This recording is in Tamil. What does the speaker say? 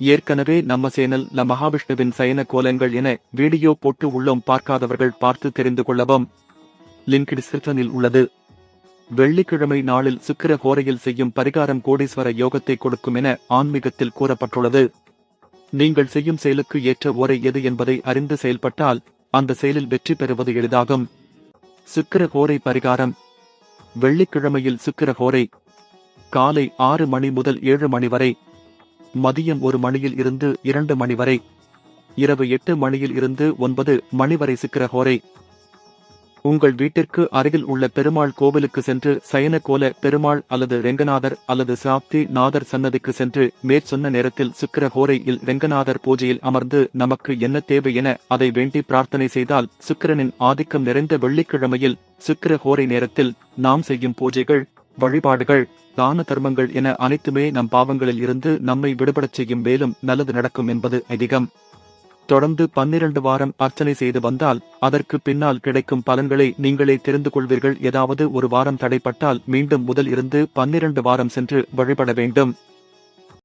ஏற்கனவே நம்ம சேனல் ந மகாவிஷ்ணுவின் சயன கோலங்கள் என வீடியோ போட்டு உள்ளோம் பார்க்காதவர்கள் பார்த்து தெரிந்து கொள்ளவும். லிங்க் டிஸ்கிரிப்ஷனில் உள்ளது. வெள்ளிக்கிழமை நாளில் சுக்கிர கோரையில் செய்யும் பரிகாரம் கோடீஸ்வர யோகத்தை கொடுக்கும் என ஆன்மீகத்தில் கூறப்பட்டுள்ளது. நீங்கள் செய்யும் செயலுக்கு ஏற்ற ஓரை எது என்பதை அறிந்து செயல்பட்டால் அந்த செயலில் வெற்றி பெறுவது எளிதாகும். சுக்கிர கோரை பரிகாரம். வெள்ளிக்கிழமையில் சுக்கிர கோரை. காலை ஆறு மணி முதல் ஏழு மணி வரை. மதியம் ஒரு மணியில் இருந்து இரண்டு மணி வரை. இரவு எட்டு மணியில் இருந்து ஒன்பது மணி வரை சுக்கிர ஹோரை. உங்கள் வீட்டிற்கு அருகில் உள்ள பெருமாள் கோவிலுக்கு சென்று சயன கோல பெருமாள் அல்லது ரெங்கநாதர் அல்லது சாப்தி நாதர் சன்னதிக்கு சென்று மேற்சொன்ன நேரத்தில் சுக்கிர ஹோரையில் ரெங்கநாதர் பூஜையில் அமர்ந்து நமக்கு என்ன தேவை என அதை வேண்டி பிரார்த்தனை செய்தால் சுக்கிரனின் ஆதிக்கம் நிறைந்த வெள்ளிக்கிழமையில் சுக்கிர ஹோரை நேரத்தில் நாம் செய்யும் பூஜைகள் வழிபாடுகள் தான தர்மங்கள் என அனைத்துமே நம் பாவங்களில் இருந்து நம்மை விடுபடச் செய்யும் மேலும் நல்லது நடக்கும் என்பது அதிகம் தொடர்ந்து பன்னிரண்டு வாரம் அர்ச்சனை செய்து வந்தால் அதற்கு பின்னால் கிடைக்கும் பலன்களை நீங்களே தெரிந்து கொள்வீர்கள். ஏதாவது ஒரு வாரம் தடைப்பட்டால் மீண்டும் முதல் இருந்து பன்னிரண்டு வாரம் சென்று வழிபட வேண்டும்.